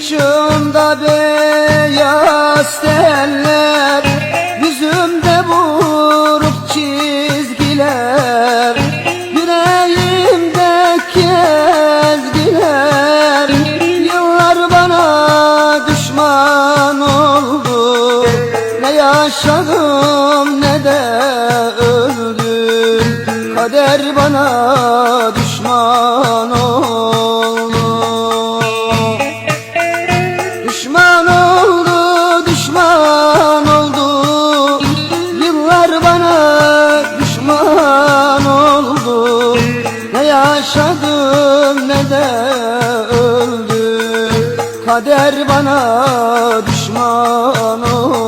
Saçımda beyaz teller Yüzümde buruk çizgiler Yüreğimde kezgiler. Yıllar bana düşman oldu Ne yaşadım ne de öldüm. Kader bana düşman oldu yaşadım ne de öldüm Kader bana düşman oldu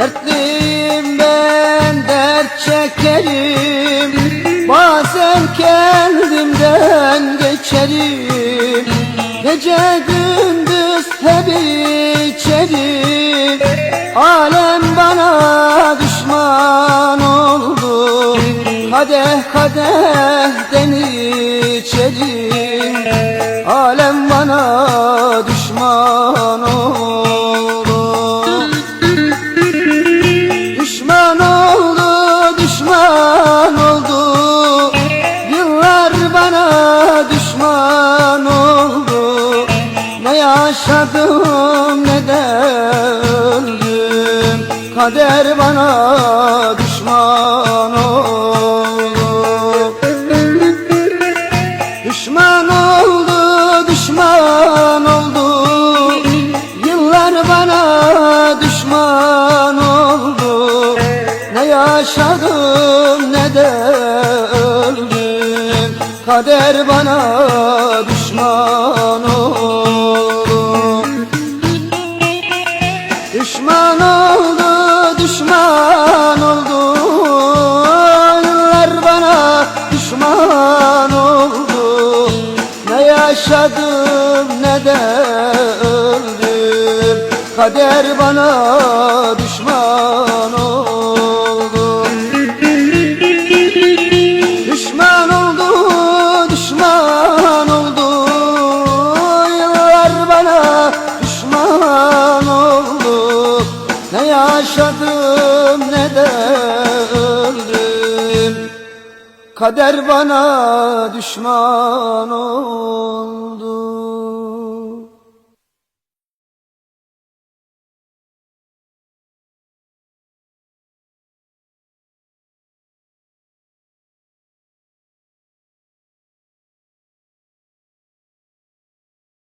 Dertliyim ben dert Bazen kendimden geçerim Gece gündüz hep içerim Alem bana düşman oldu. Kadeh kadehden içerim Alem yaşadım ne de öldüm Kader bana düşman oldu. Düşman oldu, düşman oldu. Yıllar bana düşman oldu. Ne yaşadım ne de öldüm. Kader bana düşman oldu Düşman oldu, düşman oldu. Yıllar bana düşman oldu. Ne yaşadım ne de öldüm. Kader bana düşman oldu yaşadım ne de öldüm? Kader bana düşman oldu